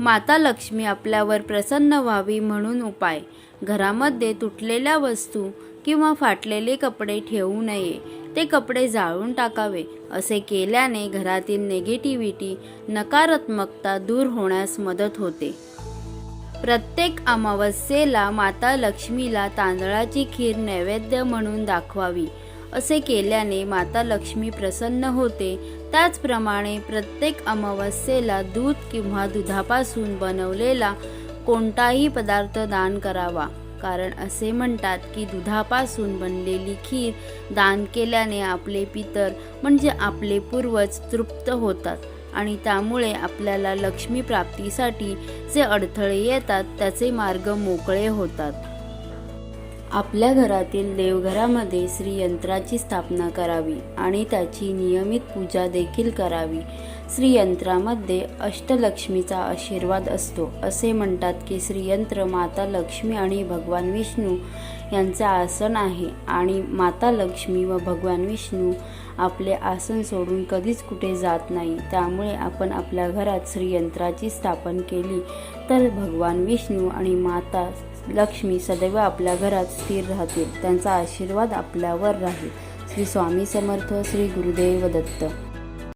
माता लक्ष्मी आपल्यावर प्रसन्न व्हावी म्हणून उपाय. घरामध्ये तुटलेल्या वस्तू किंवा फाटलेले कपडे ठेवू नये. ते कपडे जाळून टाकावे. असे केल्याने घरातील निगेटिव्हिटी नकारात्मकता दूर होण्यास मदत होते. प्रत्येक अमावस्येला माता लक्ष्मीला तांदळाची खीर नैवेद्य म्हणून दाखवावी. असे केल्याने माता लक्ष्मी प्रसन्न होते. त्याचप्रमाणे प्रत्येक अमावस्येला दूध किंवा दुधापासून बनवलेला कोणताही पदार्थ दान करावा. कारण असे म्हणतात की दुधापासून बनलेली खीर दान केल्याने आपले पितर म्हणजे आपले पूर्वज तृप्त होतात आणि त्यामुळे आपल्याला लक्ष्मी प्राप्तीसाठी जे अडथळे येतात त्याचे मार्ग मोकळे होतात. आपल्या घरातील देवघरामध्ये श्रीयंत्राची स्थापना करावी आणि त्याची नियमित पूजा देखील करावी. श्रीयंत्रामध्ये अष्टलक्ष्मीचा आशीर्वाद असतो असे म्हणतात की श्रीयंत्र माता लक्ष्मी आणि भगवान विष्णू यांचे आसन आहे आणि माता लक्ष्मी व भगवान विष्णू आपले आसन सोडून कधीच कुठे जात नाही. त्यामुळे आपण आपल्या घरात श्रीयंत्राची स्थापन केली तर भगवान विष्णू आणि माता लक्ष्मी सदैव आपल्या घरात स्थिर राहतील. त्यांचा आशीर्वाद आपल्यावर राहील. श्री स्वामी समर्थ श्री गुरुदेव दत्त.